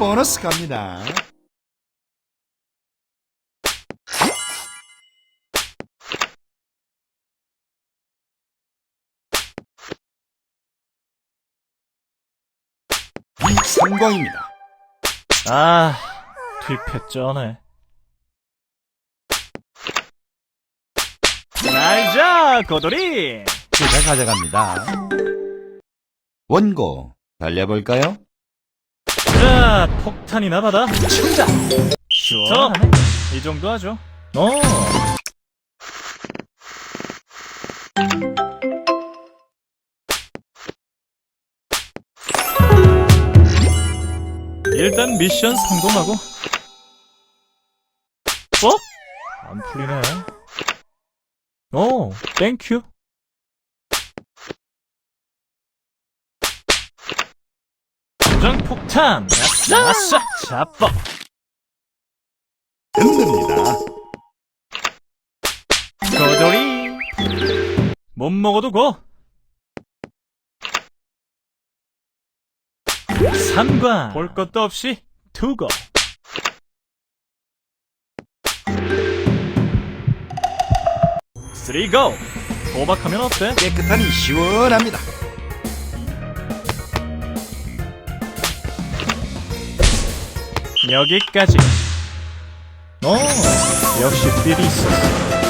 보너스 갑니다. 성공입니다. 아, 뒷패 쩌네. 날자, 고돌이! 제가 가져갑니다. 원고 달려볼까요? 자, 폭탄이나 받아. 충자! 시원하네. 이 정도 하죠. 어. 일단 미션 성공하고. 어? 안 풀리네. 오, 땡큐. 고정 폭탄! 아싸! 아싸! 자뻑! 끝냅니다. 고돌이 못 먹어도 고 삼관 볼 것도 없이 투고 쓰리고 도박하면 어때? 깨끗하니 시원합니다. 여기까지. 오 역시 필이 있었어